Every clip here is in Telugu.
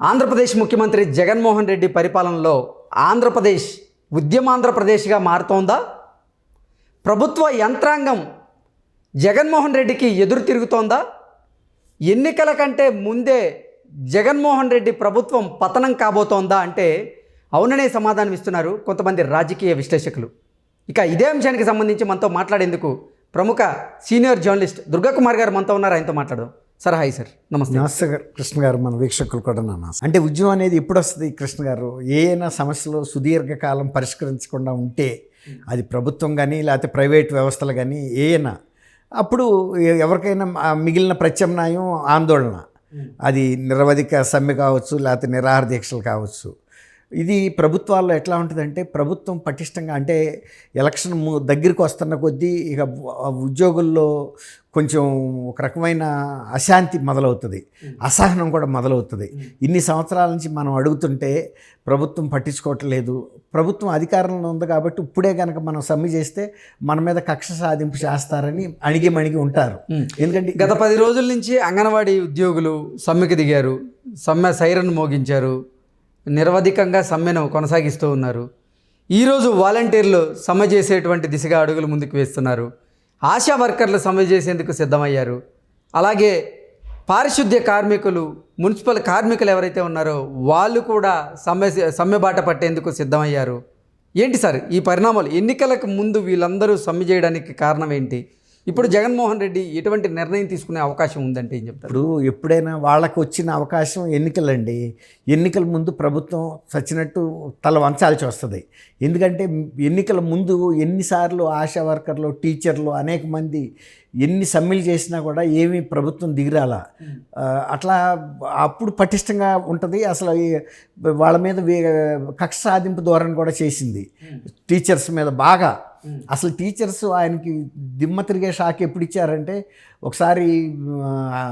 ఆంధ్రప్రదేశ్ ముఖ్యమంత్రి జగన్మోహన్ రెడ్డి పరిపాలనలో ఆంధ్రప్రదేశ్ ఉద్యమాంధ్రప్రదేశ్గా మారుతోందా? ప్రభుత్వ యంత్రాంగం జగన్మోహన్ రెడ్డికి ఎదురు తిరుగుతోందా? ఎన్నికల కంటే ముందే జగన్మోహన్ రెడ్డి ప్రభుత్వం పతనం కాబోతోందా అంటే అవుననే సమాధానం ఇస్తున్నారు కొంతమంది రాజకీయ విశ్లేషకులు. ఇక ఇదే అంశానికి సంబంధించి మనతో మాట్లాడేందుకు ప్రముఖ సీనియర్ జర్నలిస్ట్ దుర్గాకుమార్ గారు మనతో ఉన్నారు. ఆయనతో మాట్లాడదాం. Sir hi sir. నమస్తే. నమస్తే గారు కృష్ణ గారు మన వీక్షకులు కూడా నా నమస్తే అంటే ఉద్యమం అనేది ఎప్పుడు వస్తుంది కృష్ణ గారు? ఏదైనా సమస్యలు సుదీర్ఘకాలం పరిష్కరించకుండా ఉంటే అది ప్రభుత్వం కానీ లేకపోతే ప్రైవేట్ వ్యవస్థలు కానీ ఏమైనా అప్పుడు ఎవరికైనా మిగిలిన ప్రత్యామ్నాయం ఆందోళన. అది నిరవధిక సమ్మె కావచ్చు లేకపోతే నిరాహార దీక్షలు కావచ్చు. ఇది ప్రభుత్వాల్లో ఎట్లా ఉంటుందంటే ప్రభుత్వం పటిష్టంగా అంటే ఎలక్షన్ దగ్గరికి వస్తున్న కొద్దీ ఇక ఉద్యోగుల్లో కొంచెం ఒక రకమైన అశాంతి మొదలవుతుంది. అసహనం కూడా మొదలవుతుంది. ఇన్ని సంవత్సరాల నుంచి మనం అడుగుతుంటే ప్రభుత్వం పట్టించుకోవట్లేదు ప్రభుత్వం అధికారంలో ఉంది కాబట్టి ఇప్పుడే కనుక మనం సమ్మె చేస్తే మన మీద కక్ష సాధింపు చేస్తారని అణిగి మణిగి ఉంటారు. ఎందుకంటే గత పది రోజుల నుంచి అంగన్వాడీ ఉద్యోగులు సమ్మెకి దిగారు. సమ్మె సైరన్ మోగించారు. నిరవధికంగా సమ్మెను కొనసాగిస్తూ ఉన్నారు. ఈరోజు వాలంటీర్లు సమ్మె చేసేటువంటి దిశగా అడుగులు ముందుకు వేస్తున్నారు. ఆశా వర్కర్లు సమ్మె చేసేందుకు సిద్ధమయ్యారు. అలాగే పారిశుద్ధ్య కార్మికులు మున్సిపల్ కార్మికులు ఎవరైతే ఉన్నారో వాళ్ళు కూడా సమ్మె సమ్మె బాట పట్టేందుకు సిద్ధమయ్యారు. ఏంటి సార్ ఈ పరిణామాలు? ఎన్నికలకు ముందు వీళ్ళందరూ సమ్మె చేయడానికి కారణం ఏంటి? ఇప్పుడు జగన్మోహన్ రెడ్డి ఎటువంటి నిర్ణయం తీసుకునే అవకాశం ఉందంటే ఏం చెప్తారు? ఇప్పుడు ఎప్పుడైనా వాళ్ళకు వచ్చిన అవకాశం ఎన్నికలండి. ఎన్నికల ముందు ప్రభుత్వం చచ్చినట్టు తల వంచాల్సి వస్తుంది. ఎందుకంటే ఎన్నికల ముందు ఎన్నిసార్లు ఆశా వర్కర్లు టీచర్లు అనేక మంది ఎన్ని సమ్మెలు చేసినా కూడా ఏమీ ప్రభుత్వం దిగిరాల. అట్లా అప్పుడు పటిష్టంగా ఉంటుంది. అసలు వాళ్ళ మీద కక్ష సాధింపు ధోరణి కూడా చేసింది. టీచర్స్ మీద బాగా అసలు టీచర్స్ ఆయనకి దిమ్మ తిరిగే షాక్ ఎప్పుడు ఇచ్చారంటే ఒకసారి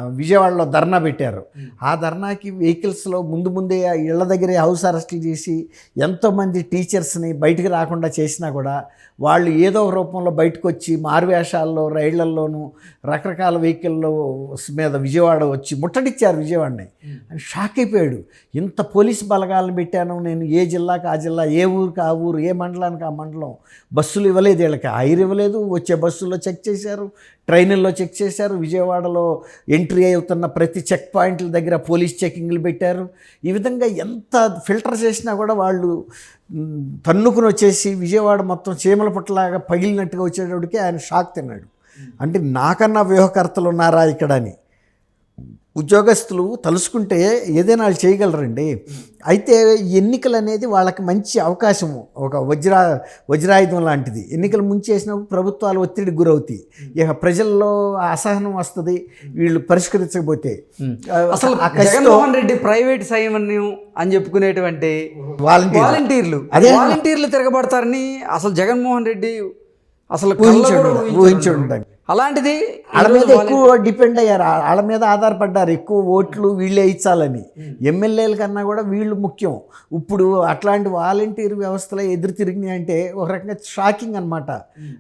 విజయవాడలో ధర్నా పెట్టారు. ఆ ధర్నాకి వెహికల్స్లో ముందు ముందే ఇళ్ళ దగ్గరే హౌస్ అరెస్టులు చేసి ఎంతోమంది టీచర్స్ని బయటికి రాకుండా చేసినా కూడా వాళ్ళు ఏదో ఒక రూపంలో బయటకు వచ్చి మారువేషాల్లో రైళ్ళల్లోనూ రకరకాల వెహికల్లో మీద విజయవాడ వచ్చి ముట్టడిచ్చారు విజయవాడని. అని షాక్ అయిపోయాడు. ఇంత పోలీస్ బలగాలను పెట్టాను నేను ఏ జిల్లాకి ఆ జిల్లా ఏ ఊరికి ఆ ఊరు ఏ మండలానికి ఆ మండలం బస్సులు ఇవ్వలేదు వీళ్ళకి. ఐర్ ఇవ్వలేదు వచ్చే బస్సుల్లో చెక్ చేశారు ట్రైన్ల్లో చెక్ చేశారు. విజయవాడలో ఎంట్రీ అవుతున్న ప్రతి చెక్ పాయింట్ల దగ్గర పోలీస్ చెకింగ్లు పెట్టారు. ఈ విధంగా ఎంత ఫిల్టర్ చేసినా కూడా వాళ్ళు తన్నుకుని వచ్చేసి విజయవాడ మొత్తం చీమల పట్టలాగా పగిలినట్టుగా వచ్చేటప్పటికి ఆయన షాక్ తిన్నాడు. అంటే నాకన్నా వ్యూహకర్తలు ఉన్నారా ఇక్కడ అని. ఉద్యోగస్తులు తలుసుకుంటే ఏదైనా వాళ్ళు చేయగలరండి. అయితే ఎన్నికలు అనేది వాళ్ళకి మంచి అవకాశం ఒక వజ్రా వజ్రాయుధం లాంటిది. ఎన్నికలు ముంచేసినప్పుడు ప్రభుత్వాలు ఒత్తిడికి గురవుతాయి. ఇక ప్రజల్లో అసహనం వస్తుంది. వీళ్ళు పరిష్కరించకపోతే. అసలు జగన్మోహన్ రెడ్డి ప్రైవేట్ సైన్యం అని చెప్పుకునేటువంటి వాలంటీర్ వాలంటీర్లు. అదే. వాలంటీర్లు తిరగబడతారని అసలు జగన్మోహన్ రెడ్డి అసలు ఊహించి కల్లో అలాంటిది వాళ్ళ మీద ఎక్కువ డిపెండ్ అయ్యారు. వాళ్ళ మీద ఆధారపడ్డారు. ఎక్కువ ఓట్లు వీళ్ళే ఇచ్చాలని. ఎమ్మెల్యేల కన్నా కూడా వీళ్ళు ముఖ్యం. ఇప్పుడు అట్లాంటి వాలంటీర్ వ్యవస్థలో ఎదురు తిరిగినాయి అంటే ఒక రకంగా షాకింగ్ అనమాట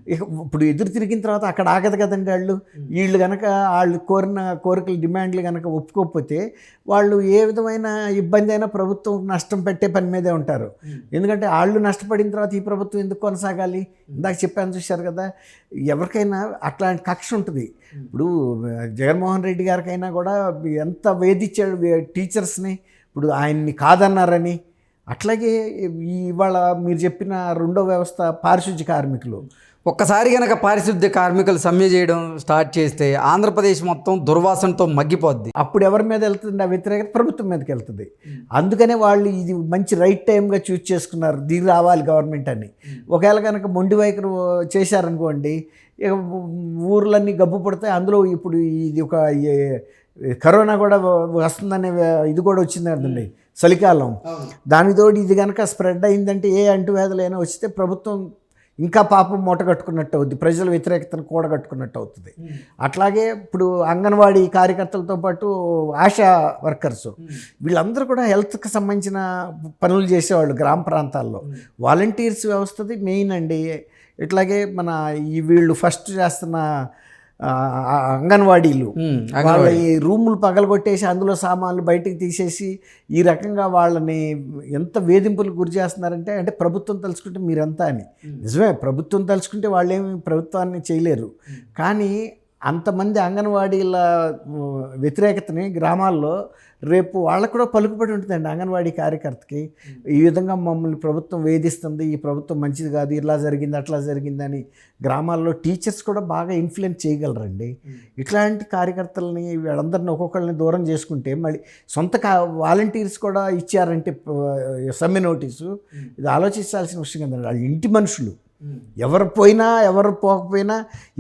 ఇక ఇప్పుడు ఎదురు తిరిగిన తర్వాత అక్కడ ఆగదు కదండి వాళ్ళు. వీళ్ళు కనుక వాళ్ళు కోరిన కోరికలు డిమాండ్లు కనుక ఒప్పుకోకపోతే వాళ్ళు ఏ విధమైన ఇబ్బంది అయినా ప్రభుత్వం నష్టం పెట్టే పని మీదే ఉంటారు. ఎందుకంటే వాళ్ళు నష్టపడిన తర్వాత ఈ ప్రభుత్వం ఎందుకు కొనసాగాలి? ఇందాక చెప్పాను చూశారు కదా. ఎవరికైనా అట్లాంటి కక్ష ఉంటుంది. ఇప్పుడు జగన్మోహన్ రెడ్డి గారికైనా కూడా ఎంత వేధించాడు టీచర్స్ని ఇప్పుడు ఆయన్ని కాదన్నారని. అట్లాగే ఇవాళ మీరు చెప్పిన రెండో వ్యవస్థ పారిశుద్ధ్య కార్మికులు. ఒక్కసారి గనక పారిశుద్ధ్య కార్మికులు సమ్మె చేయడం స్టార్ట్ చేస్తే ఆంధ్రప్రదేశ్ మొత్తం దుర్వాసనతో మగ్గిపోద్ది. అప్పుడు ఎవరి మీద వెళ్తుంది ఆ వ్యతిరేకత ప్రభుత్వం మీదకి వెళ్తుంది. అందుకనే వాళ్ళు ఇది మంచి రైట్ టైంగా చూస్ చేసుకున్నారు. దిగి రావాలి గవర్నమెంట్ అని. ఒకవేళ కనుక మొండి వైఖరి చేశారనుకోండి ఇక ఊర్లన్నీ గబ్బు పడితే అందులో ఇప్పుడు ఇది ఒక కరోనా కూడా వస్తుందనే ఇది కూడా వచ్చింది కదండి చలికాలం. దానికి తోడు ఇది కనుక స్ప్రెడ్ అయిందంటే ఏ అంటువ్యాధులైనా వస్తే ప్రభుత్వం ఇంకా పాపం మూట కట్టుకున్నట్టు అవుద్ది. ప్రజల వ్యతిరేకతను కూడగట్టుకున్నట్టు అవుతుంది. అట్లాగే ఇప్పుడు అంగన్వాడీ కార్యకర్తలతో పాటు ఆశా వర్కర్స్ వీళ్ళందరూ కూడా హెల్త్కి సంబంధించిన పనులు చేసేవాళ్ళు గ్రామ ప్రాంతాల్లో. వాలంటీర్స్ వ్యవస్థది మెయిన్ అండి. ఇట్లాగే మన ఈ వీళ్ళు ఫస్ట్ చేస్తున్న అంగన్వాడీలు. వాళ్ళ ఈ రూములు పగలగొట్టేసి అందులో సామాన్లు బయటికి తీసేసి ఈ రకంగా వాళ్ళని ఎంత వేధింపులకు గురి చేస్తున్నారంటే అంటే ప్రభుత్వం తలుచుకుంటే మీరంతా అని. నిజమే ప్రభుత్వం తలుచుకుంటే వాళ్ళేమి ప్రభుత్వాన్ని చేయలేరు. కానీ అంతమంది అంగన్వాడీల వ్యతిరేకతని గ్రామాల్లో రేపు వాళ్ళకు కూడా పలుకుబడి ఉంటుందండి అంగన్వాడీ కార్యకర్తకి. ఈ విధంగా మమ్మల్ని ప్రభుత్వం వేధిస్తుంది ఈ ప్రభుత్వం మంచిది కాదు ఇలా జరిగింది అట్లా జరిగిందని గ్రామాల్లో టీచర్స్ కూడా బాగా ఇన్ఫ్లుయెన్స్ చేయగలరండి. ఇట్లాంటి కార్యకర్తలని వీళ్ళందరిని ఒక్కొక్కరిని దూరం చేసుకుంటే మళ్ళీ సొంత కా వాలంటీర్స్ కూడా ఇచ్చారంటే సమ్మె నోటీసు. ఇది ఆలోచించాల్సిన విషయం కదండి వాళ్ళు ఇంటి మనుషులు. ఎవరు పోయినా ఎవరు పోకపోయినా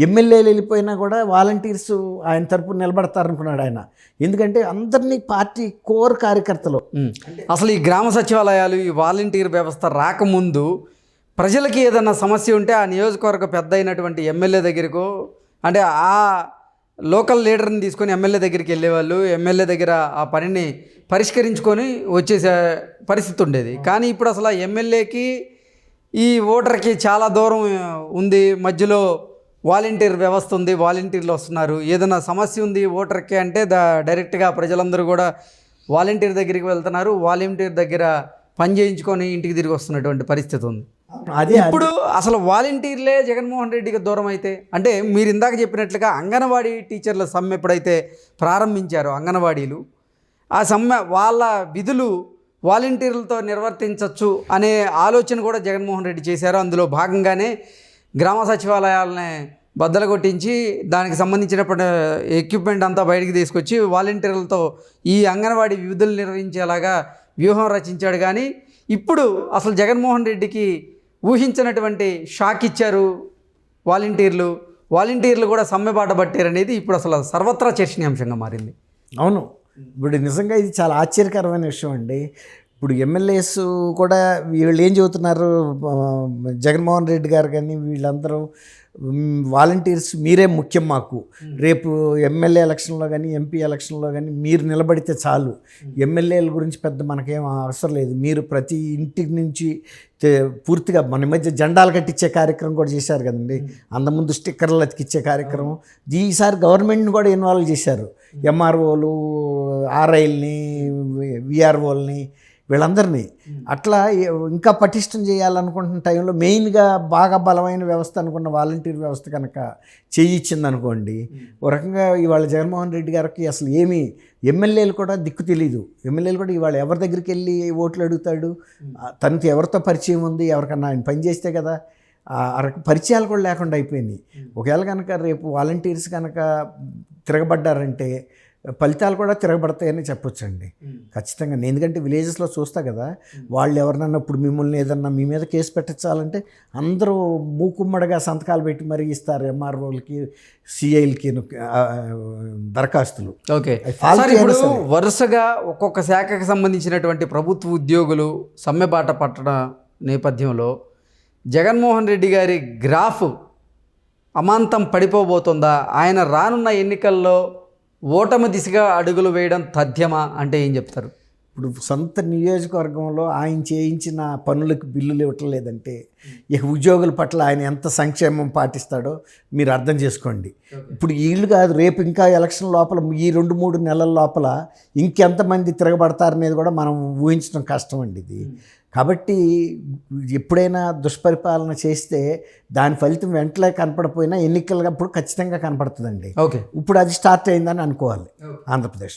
ఎమ్మెల్యేలు వెళ్ళిపోయినా కూడా వాలంటీర్స్ ఆయన తరపున నిలబడతారనుకున్నాడు ఆయన. ఎందుకంటే అందరినీ పార్టీ కోర్ కార్యకర్తలు. అసలు ఈ గ్రామ సచివాలయాలు ఈ వాలంటీర్ వ్యవస్థ రాకముందు ప్రజలకి ఏదైనా సమస్య ఉంటే ఆ నియోజకవర్గ పెద్ద అయినటువంటి ఎమ్మెల్యే దగ్గరకు అంటే ఆ లోకల్ లీడర్ని తీసుకొని ఎమ్మెల్యే దగ్గరికి వెళ్ళేవాళ్ళు ఎమ్మెల్యే దగ్గర ఆ పనిని పరిష్కరించుకొని వచ్చేసే పరిస్థితి ఉండేది. కానీ ఇప్పుడు అసలు ఆ ఎమ్మెల్యేకి ఈ ఓటర్కి చాలా దూరం ఉంది. మధ్యలో వాలంటీర్ వ్యవస్థ ఉంది. వాలంటీర్లు వస్తున్నారు. ఏదైనా సమస్య ఉంది ఓటర్కి అంటే దా డైరెక్ట్గా ప్రజలందరూ కూడా వాలంటీర్ దగ్గరికి వెళ్తున్నారు. వాలంటీర్ దగ్గర పని చేయించుకొని ఇంటికి తిరిగి వస్తున్నటువంటి పరిస్థితి ఉంది. అదే ఇప్పుడు అసలు వాలంటీర్లే జగన్మోహన్ రెడ్డికి దూరం అయితే అంటే మీరు ఇందాక చెప్పినట్లుగా అంగన్వాడీ టీచర్ల సమ్మె ఎప్పుడైతే ప్రారంభించారో అంగన్వాడీలు ఆ సమ్మె వాళ్ళ విధులు వాలంటీర్లతో నిర్వర్తించవచ్చు అనే ఆలోచన కూడా జగన్మోహన్ రెడ్డి చేశారు. అందులో భాగంగానే గ్రామ సచివాలయాలని బద్దలు కొట్టించి దానికి సంబంధించినటువంటి ఎక్విప్మెంట్ అంతా బయటికి తీసుకొచ్చి వాలంటీర్లతో ఈ అంగన్వాడీ విధులు నిర్వహించేలాగా వ్యూహం రచించాడు. కానీ ఇప్పుడు అసలు జగన్మోహన్ రెడ్డికి ఊహించినటువంటి షాక్ ఇచ్చారు వాలంటీర్లు. వాలంటీర్లు కూడా సమ్మెబాట పట్టారనేది ఇప్పుడు అసలు సర్వత్రా చర్చనీయాంశంగా మారింది. అవును. ఇప్పుడు నిజంగా ఇది చాలా ఆశ్చర్యకరమైన విషయం అండి. ఇప్పుడు ఎమ్మెల్యేస్ కూడా వీళ్ళు ఏం చెబుతున్నారు? జగన్మోహన్ రెడ్డి గారు కానీ వీళ్ళందరూ వాలంటీర్స్ మీరే ముఖ్యం మాకు. రేపు ఎమ్మెల్యే ఎలక్షన్లో కానీ ఎంపీ ఎలక్షన్లో కానీ మీరు నిలబడితే చాలు. ఎమ్మెల్యేల గురించి పెద్ద మనకేం అవసరం లేదు. మీరు ప్రతి ఇంటి నుంచి పూర్తిగా మన మధ్య జెండాలు కట్టించే కార్యక్రమం కూడా చేశారు కదండి. అంతకుముందు స్టిక్కర్లు అతికిచ్చే కార్యక్రమం. ఈసారి గవర్నమెంట్ని కూడా ఇన్వాల్వ్ చేశారు. ఎంఆర్ఓలు ఆర్ఐల్ని విఆర్ఓల్ని వీళ్ళందరినీ. అట్లా ఇంకా పటిష్టం చేయాలనుకుంటున్న టైంలో మెయిన్గా బాగా బలమైన వ్యవస్థ అనుకున్న వాలంటీర్ వ్యవస్థ కనుక చేయించింది అనుకోండి ఓ రకంగా ఇవాళ జగన్మోహన్ రెడ్డి గారికి అసలు ఏమీ ఎమ్మెల్యేలు కూడా దిక్కు తెలియదు ఎమ్మెల్యేలు కూడా ఇవాళ ఎవరి దగ్గరికి వెళ్ళి ఓట్లు అడుగుతాడు? తనకి ఎవరితో పరిచయం ఉంది? ఎవరికన్నా ఆయన పని చేస్తే కదా? పరిచయాలు కూడా లేకుండా అయిపోయినాయి. ఒకవేళ కనుక రేపు వాలంటీర్స్ కనుక తిరగబడ్డారంటే ఫలితాలు కూడా తిరగబడతాయని చెప్పొచ్చండి. ఖచ్చితంగా. నేను ఎందుకంటే విలేజెస్లో చూస్తా కదా వాళ్ళు ఎవరినన్నా ఇప్పుడు మిమ్మల్ని ఏదన్నా మీ మీద కేసు పెట్టించాలంటే అందరూ మూకుమ్మడిగా సంతకాలు పెట్టి మరీ ఇస్తారు ఎంఆర్ఓలకి సిఐలకి దరఖాస్తులు. ఓకే. ఇప్పుడు. వరుసగా ఒక్కొక్క శాఖకు సంబంధించినటువంటి ప్రభుత్వ ఉద్యోగులు సమ్మెబాట పట్టణ నేపథ్యంలో జగన్మోహన్ రెడ్డి గారి గ్రాఫ్ అమాంతం పడిపోబోతుందా? ఆయన రానున్న ఎన్నికల్లో ఓటమి దిశగా అడుగులు వేయడం తథ్యమా అంటే ఏం చెప్తారు? ఇప్పుడు సొంత నియోజకవర్గంలో ఆయన చేయించిన పనులకు బిల్లులు ఇవ్వటం లేదంటే ఇక ఉద్యోగుల పట్ల ఆయన ఎంత సంక్షేమం పాటిస్తాడో మీరు అర్థం చేసుకోండి. ఇప్పుడు వీళ్ళు కాదు రేపు ఇంకా ఎలక్షన్ లోపల ఈ రెండు మూడు నెలల లోపల ఇంకెంతమంది తిరగబడతారనేది కూడా మనం ఊహించడం కష్టం అండి ఇది. కాబట్టి ఎప్పుడైనా దుష్పరిపాలన చేస్తే దాని ఫలితం వెంటనే కనపడపోయినా ఎన్నికలప్పుడు ఖచ్చితంగా కనపడుతుందండి. ఓకే. ఇప్పుడు అది స్టార్ట్ అయిందని అనుకోవాలి ఆంధ్రప్రదేశ్.